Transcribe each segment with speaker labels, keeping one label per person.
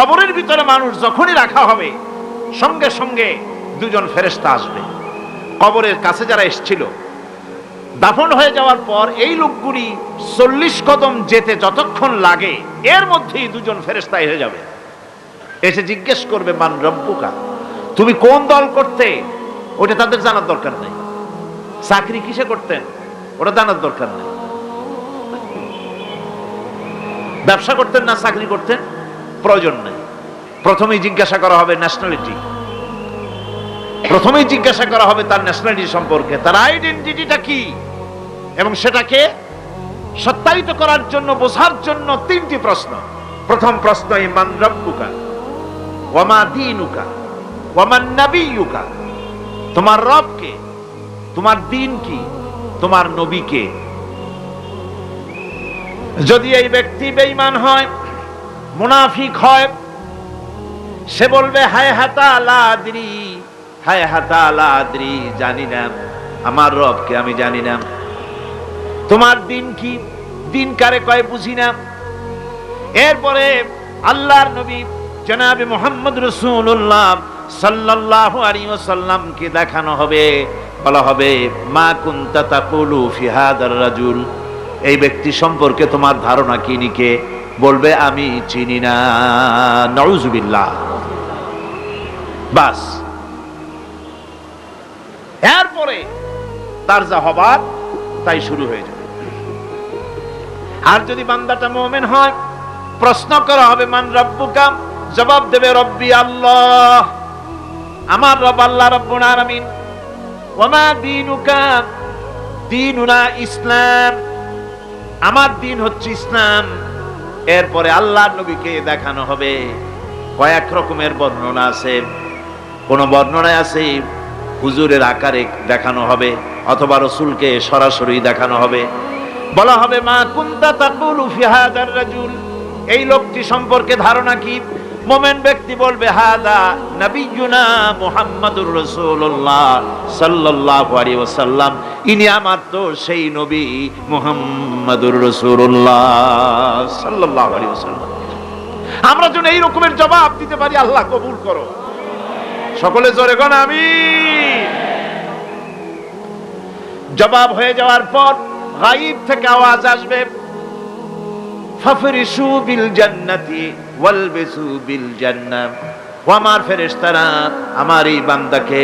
Speaker 1: কবরের ভিতরে মানুষ যখনই রাখা হবে, সঙ্গে সঙ্গে দুজন ফেরেস্তা আসবে। কবরের কাছে যারা এসছিল, দাফন হয়ে যাওয়ার পর এই লোকগুলি চল্লিশ কদম যেতে যতক্ষণ লাগে, এর মধ্যেই দুজন ফেরেস্তা এসে যাবে। এসে জিজ্ঞেস করবে, মান রব্বুকা, তুমি কোন দল করতে? ওটা তাদের জানার দরকার নেই। চাকরি কিসে করতেন? ওটা জানার দরকার নেই। ব্যবসা করতেন না, চাকরি করতেন? প্রয়োজন নেই। প্রথমেই জিজ্ঞাসা করা হবে ন্যাশনালিটি প্রথমেই জিজ্ঞাসা করা হবে তার ন্যাশনালিটি সম্পর্কে। তার আইডেন্টিটিটা কি? এবং সেটাকে সত্যায়িত করার জন্য, বোঝার জন্য তিনটি প্রশ্ন। প্রথম প্রশ্ন ইমান রব্বুকা? ওয়ামা দিনুকা? ওয়ামান নাবিয়ুকা? তোমার রব কে তোমার দিন কি? তোমার নবী কে যদি এই ব্যক্তি বেঈমান হয়, মুনাফিক হয় সে বলবে, হায় হাতা আলাদ্রি হায় হাতা আলাদ্রি জানি না, আমার রবকে আমি জানি না। তোমার দিন কি? দিন কারে কয় বুঝি না। এরপরে আল্লাহর নবী জনাবে মোহাম্মদ রসুল্লাহ সাল্লাল্লাহু আলাইহি ওয়াসাল্লামকে দেখানো হবে, বলা হবে, মা কুনতা তাকুলু ফি হাদার রাজুল। এই ব্যক্তি সম্পর্কে তোমার ধারণা কি নিকে? বলবে, আমি চিনি না নউজুবিল্লাহ বাস। এরপরে তার যা হবার, তাই শুরু হয়ে যাবে। আর যদি বান্দাটা মোমেন হয়, প্রশ্ন করা হবে, মান রব্বুকা? জবাব দেবে, রব্বি আল্লাহ। আমার রব আল্লাহ রব্বুল আলামিন। ওমা ইসলাম। আমার দিন হচ্ছে ইসলাম। এরপরে আল্লাহর নবীকে দেখানো হবে। কয়েক রকমের বর্ণনা আছে। কোন বর্ণনায় আছে, হুজুরের আকারে দেখানো হবে অথবা রসুলকে সরাসরি দেখানো হবে। বলা হবে, মা কুন্তা তাকুলু ফিহাদার রাজুল? এই লোকটি সম্পর্কে ধারণা কি? মোমেন ব্যক্তি বলবে, হাদা নবিয়ুনা মুহাম্মাদুর রাসূলুল্লাহ সাল্লাল্লাহু আলাইহি ওয়াসাল্লাম। ইনি আমার তো সেই নবী মুহাম্মাদুর রাসূলুল্লাহ সাল্লাল্লাহু আলাইহি ওয়াসাল্লাম। আমরা যেন এই রকমের জবাব দিতে পারি, আল্লাহ কবুল করো। সকলে জোরে গণ আমি জবাব হয়ে যাওয়ার পর গাইব থেকে আওয়াজ আসবে, ফাফরিসু বিল জান্নাতি ওয়ালবিসু বিল জান্নাম। ও আমার ফেরেশতারা, আমার এই বান্দাকে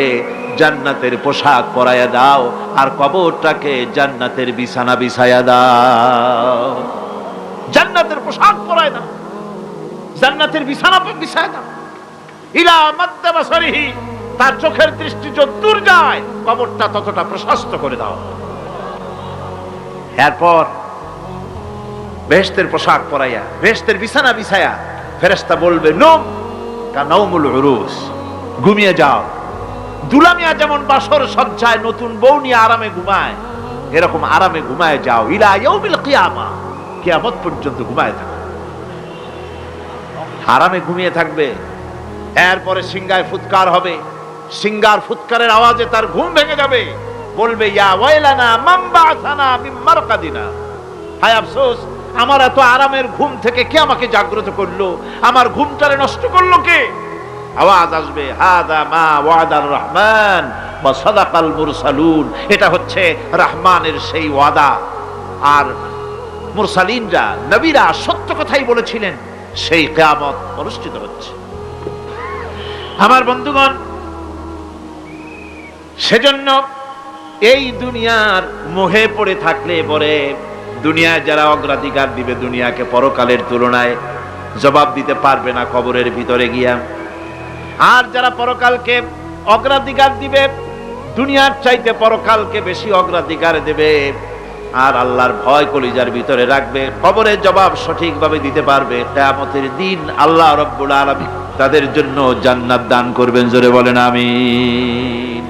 Speaker 1: জান্নাতের পোশাক পরায়া দাও, আর কবরটাকে জান্নাতের বিছানা বিছায়া দাও। জান্নাতের পোশাক পরায় দাও, জান্নাতের বিছানা বিছায় দাও। তার চোখের দৃষ্টি যদ্দূর যায়, কবরটা ততটা প্রশস্ত করে দাও। এরপর বেহেশতের পোশাক পরাইয়া, বেহেশতের বিছানা বিছায়া ফেরেশতা বলবে, নোম কা নৌমুল উরুস, ঘুমিয়ে যাও। দুলামিয়া যেমন বাসর সজ্জায় নতুন বউ নিয়ে আরামে ঘুমায়, এরকম আরামে ঘুমায় যাও। ইলা কিয়ামা, কিয়ামত পর্যন্ত ঘুমায় থাকো। আরামে ঘুমিয়ে থাকবে এরপরে সিঙ্গায় ফুৎকার হবে। সিঙ্গার ফুৎকারের আওয়াজে তার ঘুম ভেঙে যাবে। বলবে, ইয়া আফসোস, আমার এত আরামের ঘুম থেকে কে আমাকে জাগ্রত করল? আমার ঘুমটারে নষ্ট করল কে? আওয়াজ আসবে, হাদা মা ওয়াদার রহমান বা সাদাকাল মুরসালুন। এটা হচ্ছে রহমানের সেই ওয়াদা। আর মুরসালিনরা, নবীরা সত্য কথাই বলেছিলেন, সেই কেয়ামত অনুষ্ঠিত হচ্ছে। আমার বন্ধুগণ, সেজন্য এই দুনিয়ার মোহে পড়ে থাকলে পরে দুনিয়ায় যারা অগ্রাধিকার দিবে দুনিয়াকে পরকালের তুলনায় জবাব দিতে পারবে না কবরের ভিতরে গিয়া। আর যারা পরকালকে অগ্রাধিকার দিবে, দুনিয়ার চাইতে পরকালকে বেশি অগ্রাধিকার দেবে। আর আল্লাহর ভয় কলিজার ভিতরে রাখবে, খবরের জবাব সঠিকভাবে দিতে পারবে। কেয়ামতের দিন আল্লাহ রব্বুল আলমী তাদের জন্য জান্নাত দান করবেন, জোরে বলেন, আমিন।